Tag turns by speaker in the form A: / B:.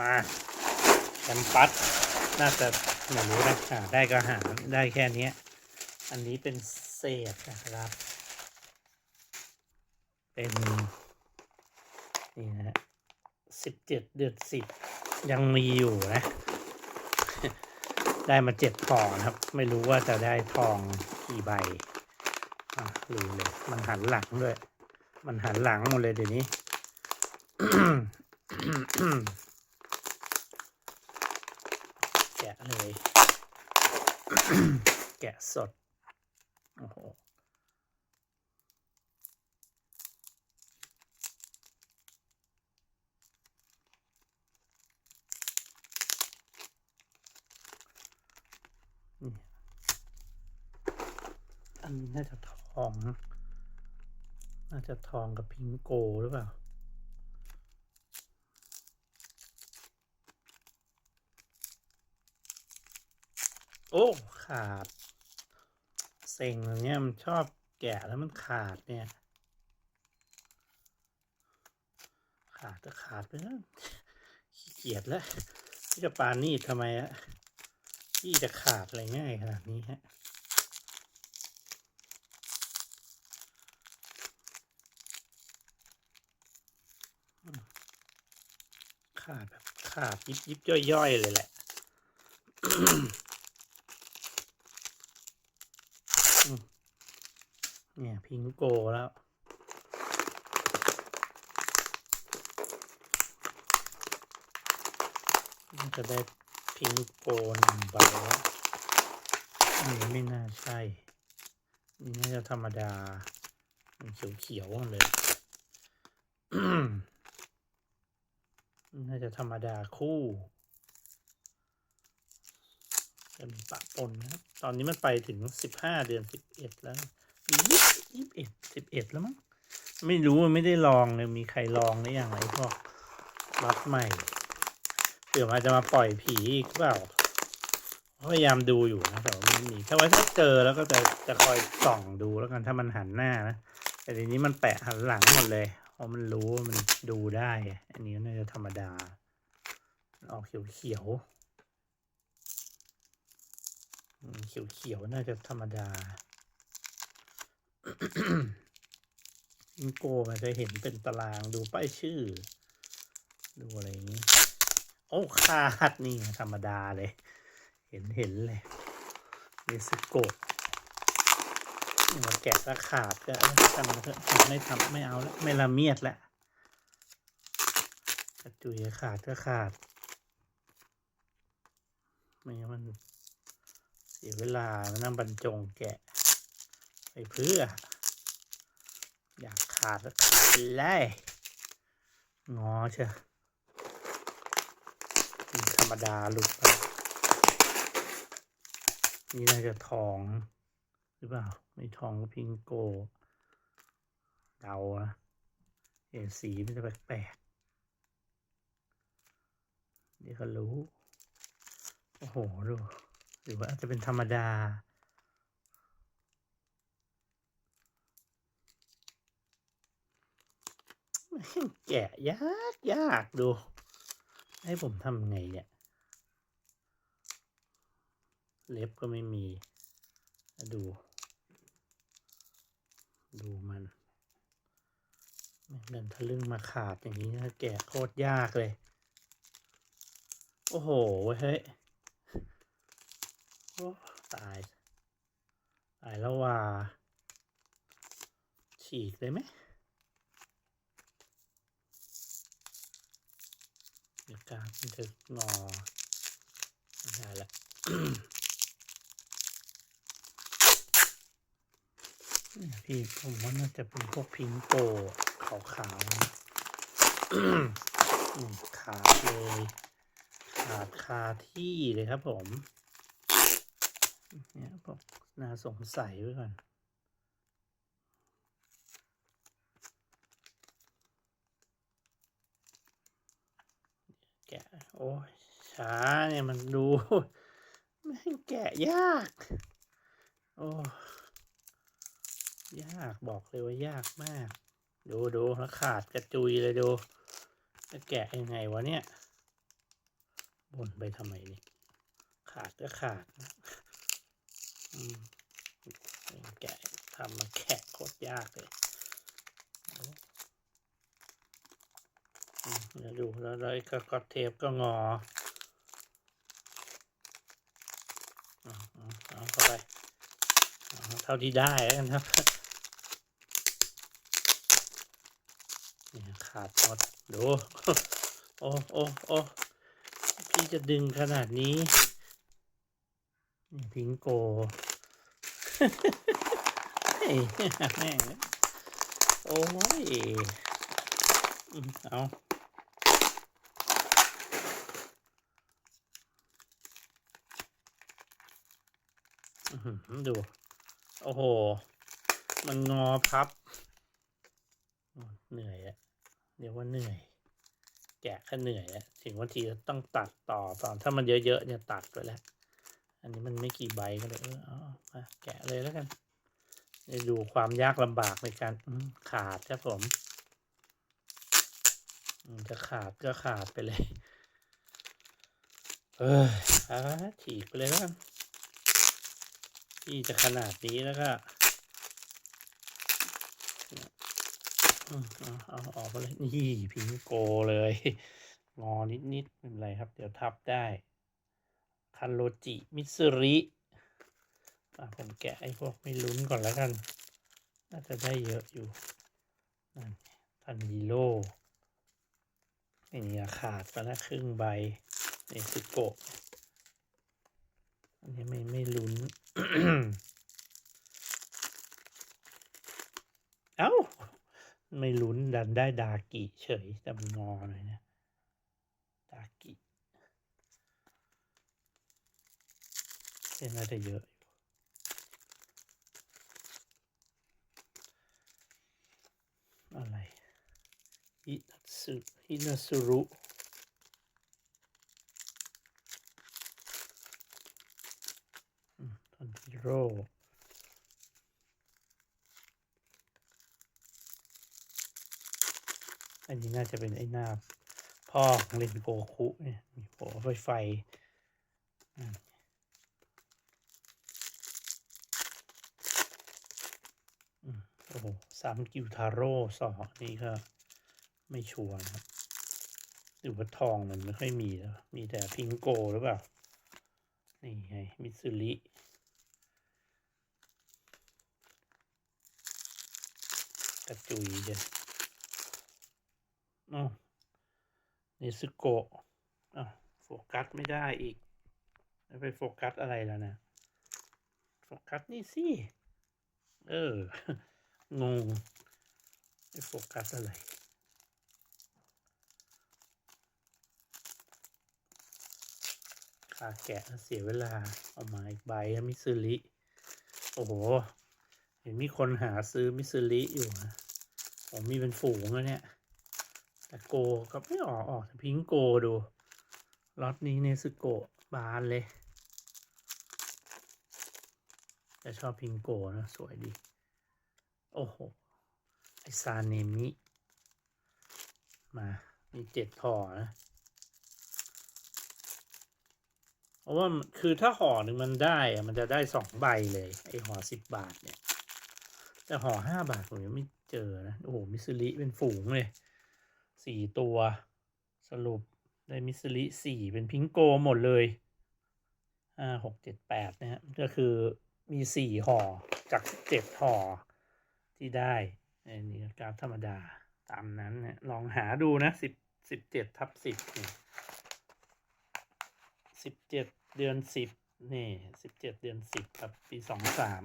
A: มาแคมปัสน่าจะไม่รู้นะหาได้ก็หาได้แค่นี้อันนี้เป็นเศษนะครับ เป็น นี่นะฮะสิบเจ็ดเดือนสิบยังมีอยู่นะ ได้มาเจ็ดทองนะครับ ไม่รู้ว่าจะได้ทองกี่ใบลืมเลยมันหันหลังด้วย มันหันหลังหมดเลยเดี๋ยวนี้ แกะ เลย แกะสด โอ้โห อันนี้น่าจะทองนะน่าจะทองกับพิงโกหรือเปล่า โอ้ขาด เซ็งอย่างเงี้ยมันชอบแกะแล้วมันขาดเนี่ย ขาดก็ขาดไปแล้วขี้เกียจแล้วที่จะปานี่ทำไมอะที่จะขาดอะไรง่ายขนาดนี้ฮะขาดแบบขาดยิบยิบย่อยย่อยๆเลยแหละ อืมเนี่ย พิงโกแล้วน่าจะได้พิงโกหนึ่งใบแล้วอันนี้ไม่น่าใช่ นี่น่าจะธรรมดา มันเขียวๆเลยน่าจะธรรมดาคู่จะมีปะปนนะครับ ตอนนี้มันไปถึงสิบห้าเดือนสิบเอ็ดแล้ว ยี่สิบเอ็ดสิบเอ็ดแล้วมั้งไม่รู้ไม่ได้ลองเลยมีใครลองหรือยังไงพวกล็อตใหม่เผื่อมันจะมาปล่อยผีอีกเปล่าพยายามดูอยู่นะแต่ว่าไม่มีถ้าว่าถ้าเจอแล้วก็จะจะคอยส่องดูแล้วกันถ้ามันหันหน้านะแต่ทีนี้มันแปะหันหลังหมดเลยเพราะมันรู้ว่ามันดูได้ อันนี้น่าจะธรรมดาออกเขียวเขียวเขียวเขียวน่าจะธรรมดา อิงโกมันจะเห็นเป็นตารางดูป้ายชื่อ ดูอะไรอย่างนี้ โอ้ขาดนี่ธรรมดาเลย เห็นเห็นเลยเนสโกะมาแกะราขาดก็ทำเถอะไม่ทำไม่เอาแล้วไม่ละเมียดแล้วกระจุยขาดก็ขาด ไม่งั้นมันเสียเวลามานั่งบรรจงแกะ ไปเพื่อ อยากขาดก็ขาดเลยงอเชียธรรมดาหลุดไปนี่น่าจะทองหรือเปล่า ไม่ทองก็พิงโก เดาอะเห็นสีมันจะแปลกๆเดี๋ยวก็รู้ โอ้โห ดู หรือว่าอาจจะเป็นธรรมดา แกะยากยากดู ให้ผมทำไงเนี่ย เล็บก็ไม่มี ดู ดูมันเดินทะลึ่งมาขาดอย่างนี้นะแกะโคตรยากเลย โอ้โห เฮ้ยโอ้ตาย ตายแล้วว่า ฉีกเลยไหม เดี๋ยวกางมันจะงอไม่ได้ละเนี่ยพี่ผมว่าน่าจะเป็นพวกพิงโกขาวๆนะอืมขาดเลย ขาดคาที่เลยครับผม เนี่ยพวกน่าสงสัยไว้ก่อน แกะ โอ้ยช้าเนี่ยมันดูไม่งแกะยาก โอ้ยากบอกเลยว่ายากมาก ดูดูแล้วขาดกระจุยเลยดูจะแกะยังไงวะเนี่ยบ่นไปทำไมนี่ขาดก็ขาดนะอืมแกะทำมาแกะโคตรยากเลย เดี๋ยวดูแล้วไอ้ก็ก็เทปก็งอเอาเข้าไปเท่าที่ได้แล้วกันครับเนี่ยขาดหมดดู โอ้โอ้โอ้พี่จะดึงขนาดนี้นี่พิงโกเฮ้ยแม่งโอ้ย เอาอื้อหือ ดู โอ้โห มันงอพับ เหนื่อยอะเดี๋ยวว่าเหนื่อย แกะก็เหนื่อยแล้วถึงวันทีจะต้องตัดต่อตอนถ้ามันเยอะๆเนี่ยตัดไปแล้ว อันนี้มันไม่กี่ใบก็เลยเออเอามาแกะเลยแล้วกันดูความยากลำบากในการขาดครับผมอืมจะขาดก็ขาดไปเลย เอออ่าถีบไปเลยแล้วกัน ที่จะขนาดนี้แล้วก็เอาออกไปเลยนี่พิงโกเลย งอนิดๆไม่เป็นไรครับ เดี๋ยวทับได้ คันโรจิ มิตซึริผมแกะไอ้พวกไม่ลุ้นก่อนแล้วกัน น่าจะได้เยอะอยู่ นั่นทันฮีโร่นี่ขาดไปแล้วครึ่งใบเนซึโก อันนี้ไม่ไม่ลุ้น เอ้า ไม่ลุ้นดันได้ดากิเฉยแต่มันงอหน่อยนะดากิเส้นน่าจะเยอะอยู่อะไรฮินัสึฮินาสุรุ อืมทอนจิ โร่อันนี้น่าจะเป็นไอ้หน้าพ่อของเลนโกคุเนี่ยมีหัวไฟไฟโอ้โหสามกิวทาโร่สองนี่ก็ไม่ชัวร์นะครับหรือว่าทองมันไม่ค่อยมีแล้ว มีแต่พิงโกหรือเปล่า นี่ไง มิตซูริ กระจุยเจ้อ้าวนซึโกะอ้าวโฟกัสไม่ได้อีกไปโฟกัสอะไรแล้วนะ โฟกัสนี่สิ เออ งงไปโฟกัสอะไรขาแกะเสียเวลา เอามาอีกใบอะมิซึริ โอ้โห เห็นมีคนหาซื้อมิซึริอยู่นะผมมีเป็นฝูงแล้วเนี่ย แต่โกก็ไม่ออกออกพิงโกดูล็อตนี้เนซึโกบานเลยแต่ชอบพิงโกนะสวยดี โอ้โห ไอซาเนมิ มา มีเจ็ดห่อนะเพราะว่าคือถ้าห่อหนึ่งมันได้ มันจะได้สองใบเลย ไอห่อสิบบาทเนี่ย แต่ห่อห้าบาทผมยังไม่เจอนะ โอ้โห มิสลิเป็นฝูงเลยสี่ตัว สรุปได้มิสลิสี่เป็นพิงโกหมดเลยห้าหกเจ็ดแปดนะฮะก็คือมีสี่ห่อจากเจ็ดห่อที่ได้อันนี้กราฟธรรมดาตามนั้นเนี่ยลองหาดูนะสิบสิบเจ็ดทับสิบสิบเจ็ดเดือนสิบนี่สิบเจ็ดเดือนสิบครับปีสองสาม